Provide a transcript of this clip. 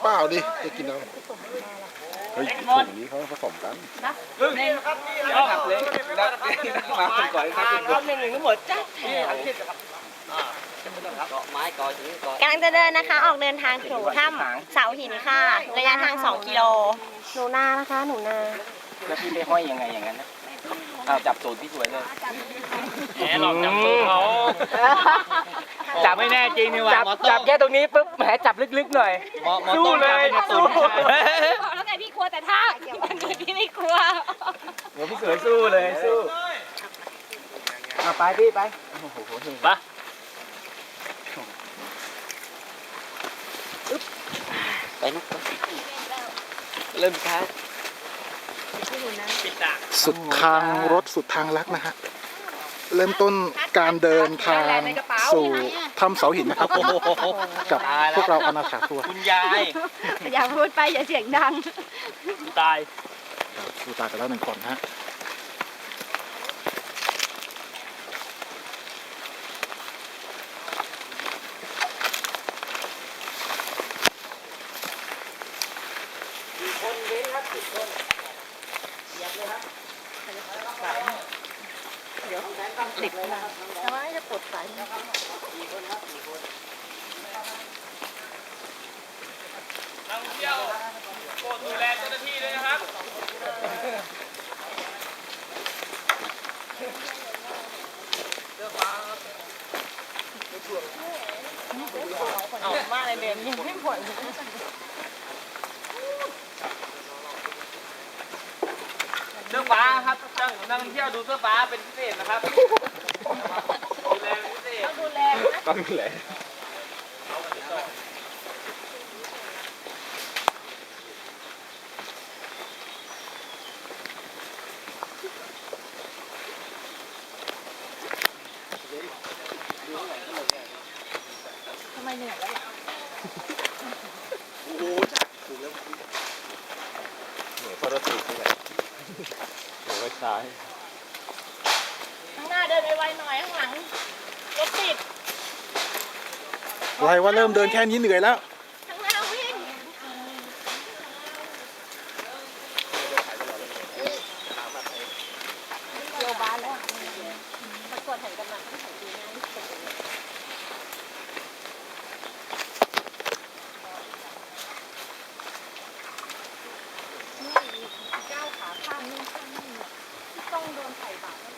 เปล่าดิจะกินเอาเฮ้ยถุงนี้เขาผสมกันขับเลยแล้วมาคนก่อนครับรอบหนึ่งหนึ่งทั้งหมดจ้าแถวเกาะไม้เกาะหินเกำลังจะเดินนะคะ ออกเดินทางสู่ถ้ำเสาหินค่ะ ระยะทาง 2 กิโล หนูนานะคะ หนูนา แล้วพี่ไปห้อยยังไงอย่างนั้นนะเอาจับตูดพี่สวยเลยแหมหลอกจับตัวเขา จับไม่แน่จริงนี่หว่าจับจับแค่ตรงนี้ปุ๊บแหมจับลึกๆหน่อย หมอหมอสู้ต้มเลจับยเป็นตูดผู้ชายแล้วไงพี่กลัวแต่ท่าอย่างอื่นพี่ไม่กลัว โหพี่สวยสู้เลยสู้เอาไปพี่ไปโอ้โหปะไปนุ๊กเริ่มช้าปิดตาสุดทางรถสุดทางลักนะฮะ เริ่มต้นการเดินทางสู่ถ้ำเสาหินนะครับผมกับพวกเราอนาถาทัวร์คุณยาย อย่าพูดไปอย่าเสียงดัง ตายดูตากันแล้วหนึ่งคนนะ เดี๋ยวต้องติดเลยนะทำไมจะปกดสายนครักท่องเที่ยวปรดดูแลเจ้าหน้าที่ด้วยนะครับเสื้อฟ้าเรับเอามาในเดือนยังไม่หมดสื้อฟ้า ครับนักนักท่องเที่ยวดูเสื้อฟ้าเป็นพิเศษนะครับ ดูแลเป็นพิเศษดูแลนะต้องแหละทำไมเหนื่อยแล้วเหนือโฟโตติกนี่แหละ เดี๋ยวไว้ซ้าย ข้างหน้าเดินไวๆหน่อยข้างหลังรถติดอะไรว่าเริ่มเดินแค่นี้เหนื่อยแล้ว ข้างหน้าวิ่งเกี่ยวบ้านแล้วประกวดแห่งกำลัง ข้างนู้นข้ามนี่ที่ต้องโดนไถ่บาตร